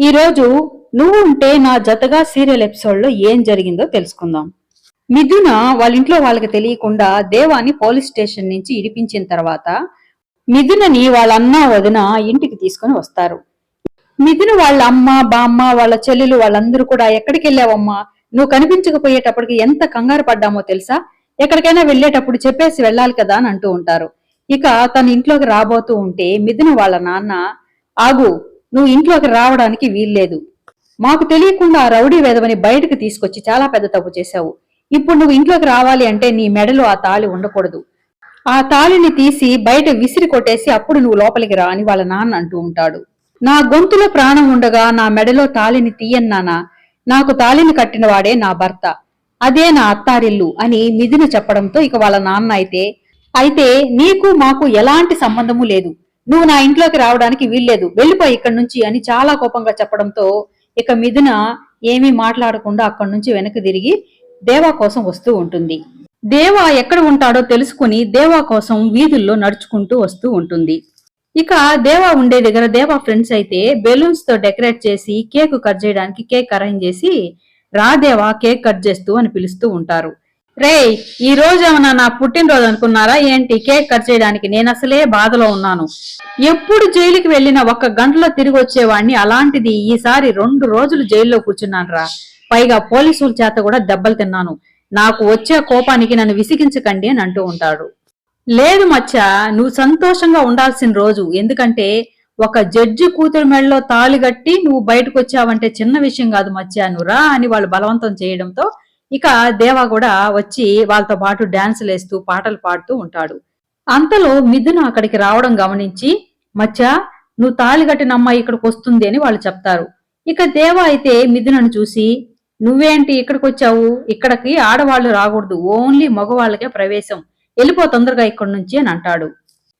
ఈ రోజు నువ్వు ఉంటే నా జతగా సీరియల్ ఎపిసోడ్లో ఏం జరిగిందో తెలుసుకుందాం. మిథున వాళ్ళ ఇంట్లో వాళ్ళకి తెలియకుండా దేవాని పోలీస్ స్టేషన్ నుంచి ఇడిపించిన తర్వాత మిథునని వాళ్ళ అన్న వదిన ఇంటికి తీసుకొని వస్తారు. మిథున వాళ్ళ అమ్మ బామ్మ వాళ్ళ చెల్లెలు వాళ్ళందరూ కూడా ఎక్కడికి వెళ్ళావమ్మా? నువ్వు కనిపించకపోయేటప్పటికి ఎంత కంగారు పడ్డామో తెలుసా? ఎక్కడికైనా వెళ్ళేటప్పుడు చెప్పేసి వెళ్ళాలి కదా అని అంటూ ఉంటారు. ఇక తన ఇంట్లోకి రాబోతూ ఉంటే మిథున వాళ్ళ నాన్న ఆగు నువ్వు ఇంట్లోకి రావడానికి వీల్లేదు. మాకు తెలియకుండా ఆ రౌడీ వేదవని బయటకు తీసుకొచ్చి చాలా పెద్ద తప్పు చేశావు. ఇప్పుడు నువ్వు ఇంట్లోకి రావాలి అంటే నీ మెడలో ఆ తాళి ఉండకూడదు. ఆ తాళిని తీసి బయట విసిరి కొట్టేసి అప్పుడు నువ్వు లోపలికి రా అని వాళ్ళ నాన్న అంటూ ఉంటాడు. నా గొంతులో ప్రాణం ఉండగా నా మెడలో తాళిని తీయన్నానా నాకు తాళిని కట్టిన వాడే నా భర్త. అదే నా అత్తారిల్లు అని మిథున చెప్పడంతో ఇక వాళ్ళ నాన్న అయితే అయితే నీకు మాకు ఎలాంటి సంబంధము లేదు. నువ్వు నా ఇంట్లోకి రావడానికి వీల్లేదు. వెళ్ళిపో ఇక్కడి నుంచి అని చాలా కోపంగా చెప్పడంతో ఇక మిథున ఏమీ మాట్లాడకుండా అక్కడి నుంచి వెనక్కి తిరిగి దేవా కోసం వస్తూ ఉంటుంది. దేవా ఎక్కడ ఉంటాడో తెలుసుకుని దేవా కోసం వీధుల్లో నడుచుకుంటూ వస్తూ ఉంటుంది. ఇక దేవా ఉండే దగ్గర దేవా ఫ్రెండ్స్ అయితే బెలూన్స్తో డెకరేట్ చేసి కేక్ కట్ చేయడానికి కేక్ అరేంజ్ చేసి రా దేవా కేక్ కట్ చేస్తూ అని పిలుస్తూ ఉంటారు. రే ఈ రోజు ఏమన్నా నా పుట్టినరోజు అనుకున్నారా? ఏంటి? కేక్ కట్ చేయడానికి నేను అసలే బాధలో ఉన్నాను. ఎప్పుడు జైలుకి వెళ్ళిన ఒక్క గంటలో తిరిగి వచ్చేవాడిని అలాంటిది ఈసారి రెండు రోజులు జైల్లో కూర్చున్నాను రా. పైగా పోలీసుల చేత కూడా దెబ్బలు తిన్నాను. నాకు వచ్చే కోపానికి నన్ను విసిగించకండి అని అంటూ ఉంటాడు. లేదు మచ్చ నువ్వు సంతోషంగా ఉండాల్సిన రోజు. ఎందుకంటే ఒక జడ్జి కూతురు మెడలో తాళి కట్టి నువ్వు బయటకు వచ్చావంటే చిన్న విషయం కాదు మచ్చా. నువ్వు రా అని వాళ్ళు బలవంతం చేయడంతో ఇక దేవా కూడా వచ్చి వాళ్ళతో పాటు డాన్సులు వేస్తూ పాటలు పాడుతూ ఉంటాడు. అంతలో మిథున అక్కడికి రావడం గమనించి మచ్చా నువ్వు తాళి కట్టిన అమ్మాయి ఇక్కడికి వస్తుంది అని వాళ్ళు చెప్తారు. ఇక దేవా అయితే మిథునను చూసి నువ్వేంటి ఇక్కడికి వచ్చావు? ఇక్కడికి ఆడవాళ్ళు రాకూడదు ఓన్లీ మగవాళ్ళకే ప్రవేశం వెళ్ళిపో తొందరగా ఇక్కడి నుంచి అని అంటాడు.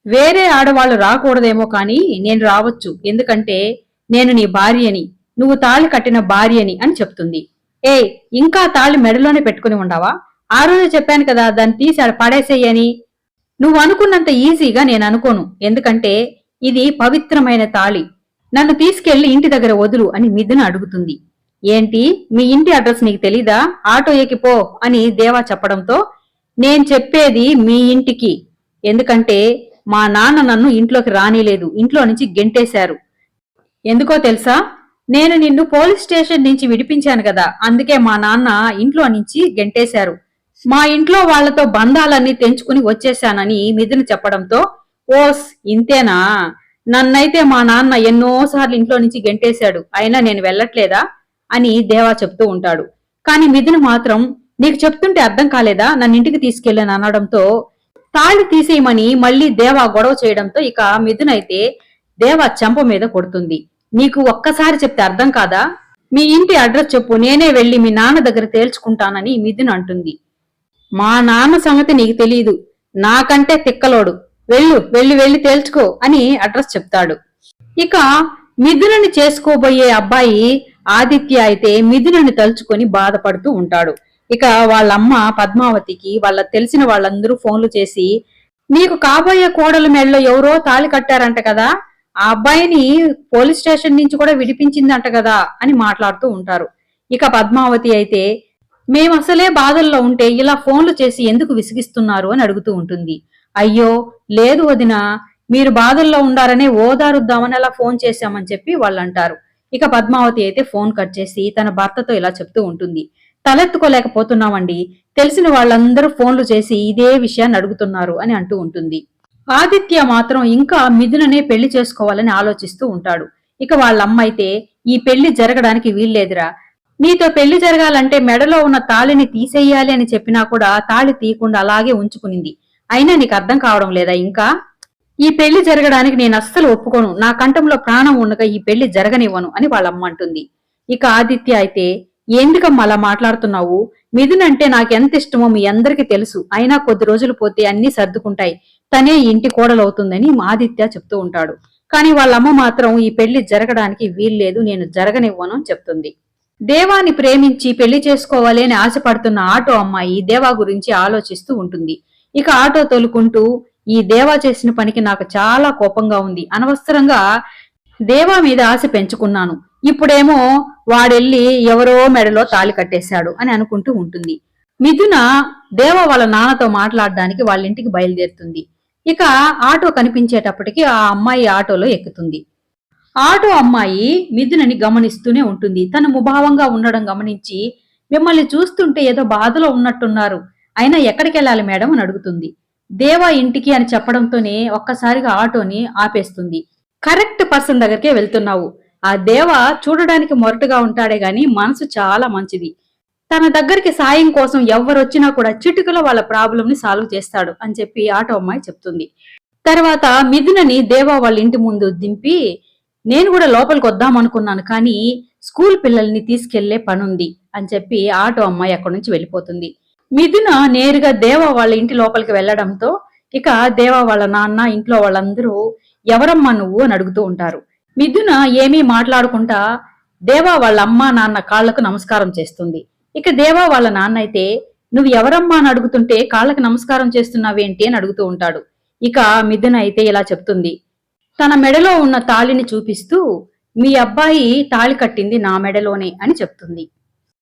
వేరే ఆడవాళ్ళు రాకూడదేమో కానీ నేను రావచ్చు ఎందుకంటే నేను నీ భార్యని నువ్వు తాళి కట్టిన భార్యని అని చెప్తుంది. ఏ ఇంకా తాళి మెడలోనే పెట్టుకుని ఉండవా? ఆ రోజు చెప్పాను కదా దాన్ని తీసి ఆడ పడేసేయని నువ్వు అనుకున్నంత ఈజీగా నేను అనుకోను. ఎందుకంటే ఇది పవిత్రమైన తాళి. నన్ను తీసుకెళ్ళి ఇంటి దగ్గర వదులు అని మిథున అడుగుతుంది. ఏంటి? మీ ఇంటి అడ్రస్ నీకు తెలీదా? ఆటో ఎక్కిపో అని దేవా చెప్పడంతో నేను చెప్పేది మీ ఇంటికి. ఎందుకంటే మా నాన్న నన్ను ఇంట్లోకి రానిలేదు. ఇంట్లో నుంచి గెంటేశారు. ఎందుకో తెలుసా? నేను నిన్ను పోలీస్ స్టేషన్ నుంచి విడిపించాను కదా. అందుకే మా నాన్న ఇంట్లో నుంచి గెంటేశారు. మా ఇంట్లో వాళ్ళతో బంధాలన్నీ తెంచుకుని వచ్చేశానని మిథున్ చెప్పడంతో ఓస్ ఇంతేనా? నన్నైతే మా నాన్న ఎన్నోసార్లు ఇంట్లో నుంచి గెంటేశాడు. అయినా నేను వెళ్ళట్లేదా? అని దేవా చెప్తూ ఉంటాడు. కాని మిథున మాత్రం నీకు చెప్తుంటే అర్థం కాలేదా? నన్ను ఇంటికి తీసుకెళ్ళాను అనడంతో తాళి తీసేయమని మళ్ళీ దేవా గొడవ చేయడంతో ఇక మిథునైతే అయితే దేవా చెంప మీద కొడుతుంది. నీకు ఒక్కసారి చెప్తే అర్థం కాదా? మీ ఇంటి అడ్రస్ చెప్పు నేనే వెళ్ళి మీ నాన్న దగ్గర తేల్చుకుంటానని మిథున్ అంటుంది. మా నాన్న సంగతి నీకు తెలియదు నాకంటే తిక్కలోడు. వెళ్ళు వెళ్ళి వెళ్ళి తేల్చుకో అని అడ్రస్ చెప్తాడు. ఇక మిథునని చేసుకోబోయే అబ్బాయి ఆదిత్య అయితే మిథునని తలుచుకొని బాధపడుతూ ఉంటాడు. ఇక వాళ్ళమ్మ పద్మావతికి వాళ్ళ తెలిసిన వాళ్ళందరూ ఫోన్లు చేసి నీకు కాబోయే కోడల మెడలో ఎవరో తాళి కట్టారంట కదా ఆ అబ్బాయిని పోలీస్ స్టేషన్ నుంచి కూడా విడిపించిందంట కదా అని మాట్లాడుతూ ఉంటారు. ఇక పద్మావతి అయితే మేము అసలే బాధల్లో ఉంటే ఇలా ఫోన్లు చేసి ఎందుకు విసిగిస్తున్నారు? అని అడుగుతూ ఉంటుంది. అయ్యో లేదు వదిన మీరు బాధల్లో ఉండారనే ఓదారుద్దామని అలా ఫోన్ చేశామని చెప్పి వాళ్ళు అంటారు ఇక పద్మావతి అయితే ఫోన్ కట్ చేసి తన భర్తతో ఇలా చెప్తూ ఉంటుంది. తలెత్తుకోలేకపోతున్నామండి. తెలిసిన వాళ్ళందరూ ఫోన్లు చేసి ఇదే విషయాన్ని అడుగుతున్నారు అని అంటూ ఉంటుంది. ఆదిత్య మాత్రం ఇంకా మిథుననే పెళ్ళి చేసుకోవాలని ఆలోచిస్తూ ఉంటాడు. ఇక వాళ్ళమ్మ అయితే ఈ పెళ్ళి జరగడానికి వీల్లేదురా. నీతో పెళ్ళి జరగాలంటే మెడలో ఉన్న తాళిని తీసేయాలి అని చెప్పినా కూడా తాళి తీయకుండా అలాగే ఉంచుకునింది. అయినా నీకు అర్థం కావడం లేదా ఇంకా? ఈ పెళ్ళి జరగడానికి నేను అస్సలు ఒప్పుకోను. నా కంఠంలో ప్రాణం ఉండగా ఈ పెళ్ళి జరగనివ్వను అని వాళ్ళమ్మ అంటుంది. ఇక ఆదిత్య అయితే ఎందుకమ్మా అలా మాట్లాడుతున్నావు? మిథునంటే నాకెంత ఇష్టమో మీ అందరికీ తెలుసు. అయినా కొద్ది రోజులు పోతే అన్ని సర్దుకుంటాయి. తనే ఇంటి కోడలవుతుందని ఆదిత్య చెప్తూ ఉంటాడు. కానీ వాళ్ళమ్మ మాత్రం ఈ పెళ్ళి జరగడానికి వీల్లేదు నేను జరగనివ్వను చెప్తుంది. దేవాని ప్రేమించి పెళ్ళి చేసుకోవాలి అని ఆశపడుతున్న ఆటో అమ్మాయి దేవా గురించి ఆలోచిస్తూ ఉంటుంది. ఇక ఆటో తోలుకుంటూ ఈ దేవా చేసిన పనికి నాకు చాలా కోపంగా ఉంది. అనవసరంగా దేవా మీద ఆశ పెంచుకున్నాను. ఇప్పుడేమో వాడెళ్ళి ఎవరో మెడలో తాళి కట్టేశాడు అని అనుకుంటూ ఉంటుంది. మిథున దేవ వాళ్ళ నాన్నతో మాట్లాడడానికి వాళ్ళ ఇంటికి బయలుదేరుతుంది. ఇక ఆటో కనిపించేటప్పటికి ఆ అమ్మాయి ఆటోలో ఎక్కుతుంది. ఆటో అమ్మాయి మిథునని గమనిస్తూనే ఉంటుంది. తను ముభావంగా ఉండడం గమనించి మిమ్మల్ని చూస్తుంటే ఏదో బాధలో ఉన్నట్టున్నారు. అయినా ఎక్కడికి వెళ్ళాలి మేడం అని అడుగుతుంది. దేవా ఇంటికి అని చెప్పడంతోనే ఒక్కసారిగా ఆటోని ఆపేస్తుంది. కరెక్ట్ పర్సన్ దగ్గరికే వెళ్తున్నావు. ఆ దేవ చూడడానికి మొరటుగా ఉంటాడే గాని మనసు చాలా మంచిది. తన దగ్గరికి సాయం కోసం ఎవరొచ్చినా కూడా చిటికలో వాళ్ళ ప్రాబ్లం ని సాల్వ్ చేస్తాడు అని చెప్పి ఆటో అమ్మాయి చెప్తుంది. తర్వాత మిథునని దేవా వాళ్ళ ఇంటి ముందు దింపి నేను కూడా లోపలికి వద్దాం అనుకున్నాను కానీ స్కూల్ పిల్లల్ని తీసుకెళ్ళే పనుంది అని చెప్పి ఆటో అమ్మాయి అక్కడి నుంచి వెళ్ళిపోతుంది. మిథున నేరుగా దేవా వాళ్ళ ఇంటి లోపలికి వెళ్ళడంతో ఇక దేవా వాళ్ళ నాన్న ఇంట్లో వాళ్ళందరూ ఎవరమ్మా నువ్వు? అని అడుగుతూ ఉంటారు. మిథున ఏమీ మాట్లాడుకుంటా దేవా వాళ్ళ అమ్మ నాన్న కాళ్ళకు నమస్కారం చేస్తుంది. ఇక దేవా వాళ్ళ నాన్న అయితే నువ్వు ఎవరమ్మా అని అడుగుతుంటే కాళ్ళకి నమస్కారం చేస్తున్నావేంటి అని అడుగుతూ ఉంటాడు. ఇక మిథున అయితే ఇలా చెప్తుంది తన మెడలో ఉన్న తాళిని చూపిస్తూ మీ అబ్బాయి తాళి కట్టింది నా మెడలోనే అని చెప్తుంది.